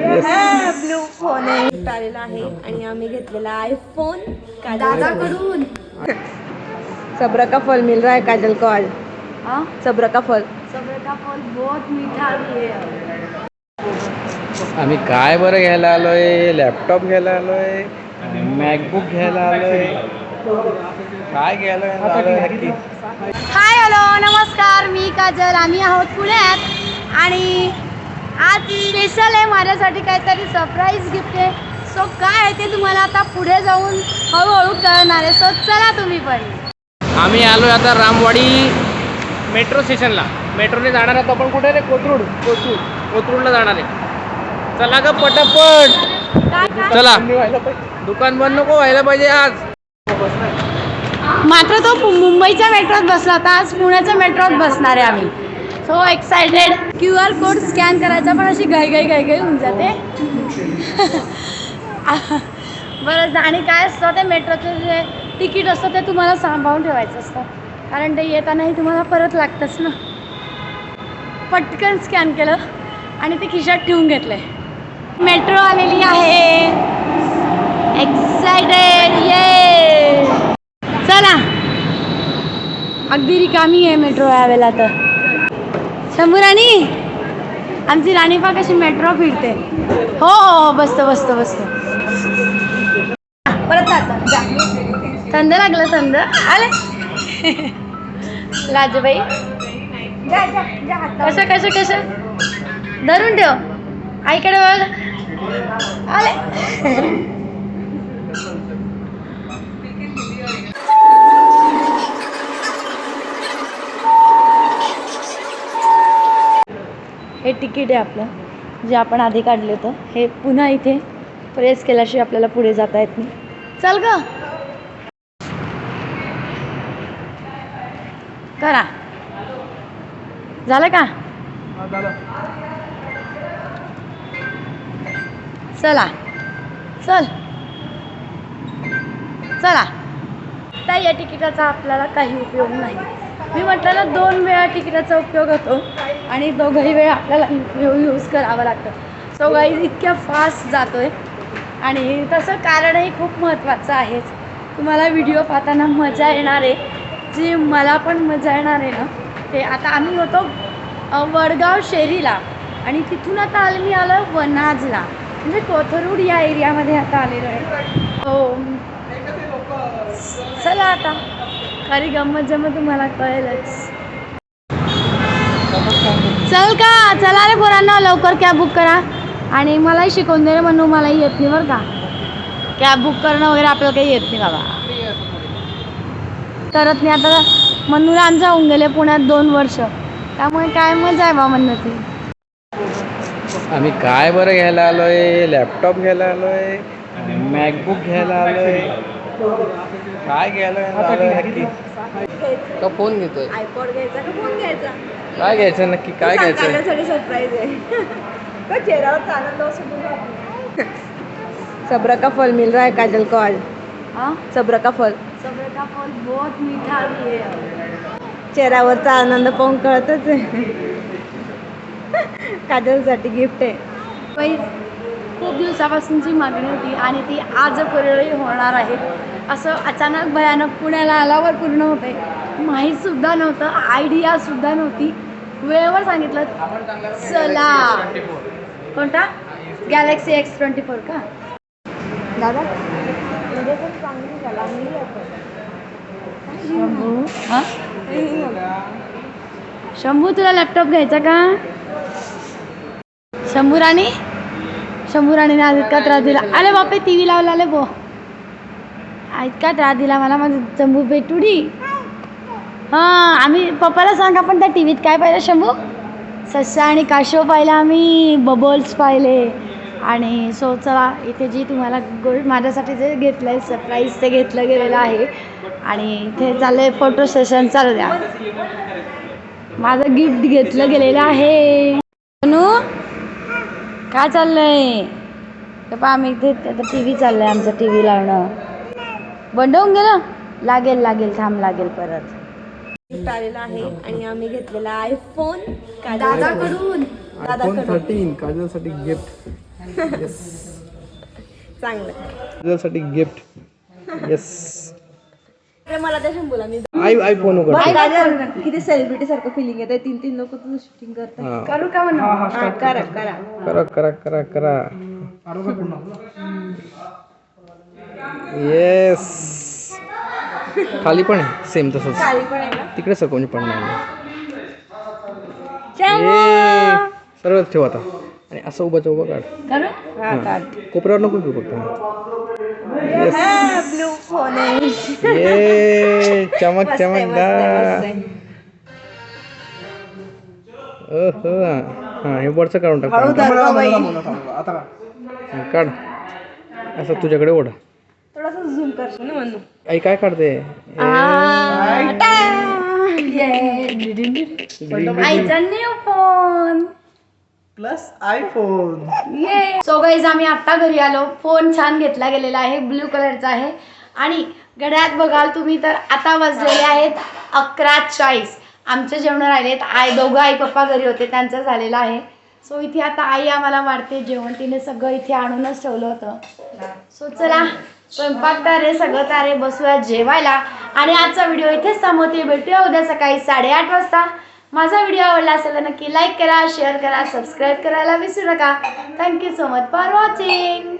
Blue phone आलेला आहे आणि आम्ही घेतलेला आयफोन दादाकडून. सब्र का फल मिल रहा है काजल को आज हाँ सब्र का फल सबर का फल बहुत मीठा भी है। आम्ही काय बरं घ्यायला आलोय? लॅपटॉप घ्यायला आलोय मॅकबुक घ्यायला आलोय. काय घ्यायला आलोय? हाय हॅलो नमस्कार. मी काजल. आम्ही आहोत पुण्यात. आणि आज स्पेशल आहे माझ्यासाठी काहीतरी सरप्राईज गिफ्ट आहे. सो काय आहे ते तुम्हाला आता पुढे जाऊन हळूहळू कळणार आहे. सो चला तुम्ही पण. आम्ही आलोय आता रामवाडी मेट्रो स्टेशनला मेट्रोने जाणार आहोत आपण कुठे रे? कोथरूड. कोथरूड. कोथरूडला जाणार आहे. चला ग पटापट. चला. दुकान बंद नको व्हायला पाहिजे आज. मात्र तो मुंबईच्या मेट्रोत बसला होता. आज पुण्याच्या मेट्रोत बसणार आहे आम्ही. So excited Q R code scan करायचा पण अशी घाई घाई घाई घाई होऊन जाते. बरं आणि काय असतं ते मेट्रोचं जे तिकीट असतं ते तुम्हाला सांभाळून ठेवायचं असतं. कारण ते येतानाही तुम्हाला परत लागतंच ना. पटकन स्कॅन केलं आणि ते खिशात ठेवून घेतलंय मेट्रो आलेली आहे. एक्सायटेड ये चला. अगदी रिकामी आहे मेट्रो यावेळेला तर. शंभू राणी आमची राणीपा कशी मेट्रो फिरते. हो हो हो बसतो बसतो बसतो. परत थंड लागलं थंड आले. लाजबाई कसं कसं कसं धरून ठेव. आईकडे बघ. आले. हे तिकीट आहे आपलं जे आपण आधी काढले होतं. हे पुन्हा इथे प्रेस केल्याशिवाय आपल्याला पुढे जाता येत नाही. चल ग. करा. झालं का? चला. चल. चला. आता या तिकिटाचा आपल्याला काही उपयोग नाही. मी म्हटलं ना दोन वेळा तिकिटाचा उपयोग होतो आणि दोघंही वेळा आपल्याला यूज करावं लागतं. सो गाईज इतक्या फास्ट जातोय. आणि तसं कारणही खूप महत्त्वाचं आहेच तुम्हाला व्हिडिओ पाहताना मजा येणार आहे. जी मला पण मजा येणार आहे ना ते आता आम्ही होतो वडगाव शेरीला. आणि तिथून आता आलं मी आलं वनाजला. म्हणजे कोथरूड या एरियामध्ये आता आलेलो आहे. हो चला आता. खरी गंमत जमत तुम्हाला कळेलच. चल का? चला रे पोरांना लवकर कॅब बुक करा. आणि मलाही शिकवून दे रे म्हणून मलाही येत नाही बरं का. कॅब बुक करणं वगैरे आपल्याला काही येत नाही बाबा. करत नाही आता मनूला आमचा होऊन गेले पुण्यात दोन वर्ष. त्यामुळे काय मजा आहे बा म्हणण्याची आम्ही काय बरं घ्यायला आलोय? लॅपटॉप घ्यायला आलोय मॅकबुक घ्यायला आलोय. काय घ्यायला का फोन घेतोय. आयपॉड घ्यायचा का फोन घ्यायचा? काय घ्यायचं नक्की? काय घ्यायचं? सरप्राईज आहे. का चेहऱ्यावर सब्र का फल मिल रहा है काजल को आज? हाँ सब्र का फल. सबर का फल बहुत मीठा भी है। चेहऱ्यावरचा आनंद पाहून कळतच आहे. काजलसाठी गिफ्ट आहे. खूप दिवसापासूनची मागणी होती आणि ती आज पूर्णही होणार आहे. असं अचानक भयानक पुण्याला आल्यावर पूर्ण होते माहीतसुद्धा नव्हतं आयडियासुद्धा नव्हती. वेळेवर सांगितलं चला. कोणता? गॅलेक्सी एक्स ट्वेंटी फोर का? दादा? शंभू? हां? शंभू तुला लॅपटॉप घ्यायचा का? शंभू राणी शंभू राणीने आज इतका त्रास दिला? अरे बापे टी व्ही लावला अरे बो इतका त्रास दिला मला माझं शंभू भेटुडी. हां आम्ही पप्पाला सांग आपण त्या टी व्हीत काय पाहिलं शंभू? सस्या आणि काशव पाहिला आम्ही बबल्स पाहिले. आणि सो चला इथे जी तुम्हाला गोल्ड माझ्यासाठी जे घेतलं आहे सरप्राईज ते घेतलं गेलेलं आहे. आणि इथे चाललं आहे फोटो सेशन चालू द्या. माझं गिफ्ट घेतलं गेलेलं आहे. अनु काय चाललंय? ते पहा आम्ही इथे आता टी व्ही चाललं आहे आमचं टी व्ही लावणं. बंद होऊन गेलं? लागेल लागेल थांब लागेल परत. गिफ्ट आलेला आहे आणि आम्ही घेतलेला आयफोन दादाकडून. थर्टीन काजलसाठी गिफ्ट चांगलं. तुझ्यासाठी गिफ्ट येस अरे मला त्या शंभूला मी काजल, किती सेलिब्रिटी सारखं फिलिंग येते तीन तीन लोक तुझं शूटिंग करतात. हा. करू का म्हणा हा, करा करा. करा. करा करा करा येस खाली पण आहे सेम तसंच. तिकडे सर कोणी पण नाही. सरळ ठेव आता. आणि असं उभाच्या उभं काढ. कोपऱ्यावर नको घेऊ फक्त. ये चमक हा हे वरचं काढून टाक. काढ. असं तुझ्याकडे ओढ. झूम करशील ना म्हणून आई काय काढते आईचा न्यू फोन प्लस आयफोन ये सो गाईज आम्ही आत्ता घरी आलो फोन छान घेतला गेलेला आहे ब्ल्यू कलरचा आहे आणि घड्यात बघाल तुम्ही तर आता वाजलेले आहेत अकरा चाळीस आमचे जेवण राहिलेत आई दोघं आई पप्पा घरी होते त्यांचं झालेलं आहे सो इथे आता आई आम्हाला वाढते जेवण तिने सगळं इथे आणूनच ठेवलं होतं सो चला स्वयंपाक तारे सगळं तारे बसूया जेवायला. आणि आजचा व्हिडिओ इथेच थांबवते. भेटूया उद्या सकाळी साडेआठ वाजता. माझा व्हिडिओ आवडला असेल तर नक्की लाईक करा शेअर करा सबस्क्राईब करायला विसरू नका. Thank you so much for watching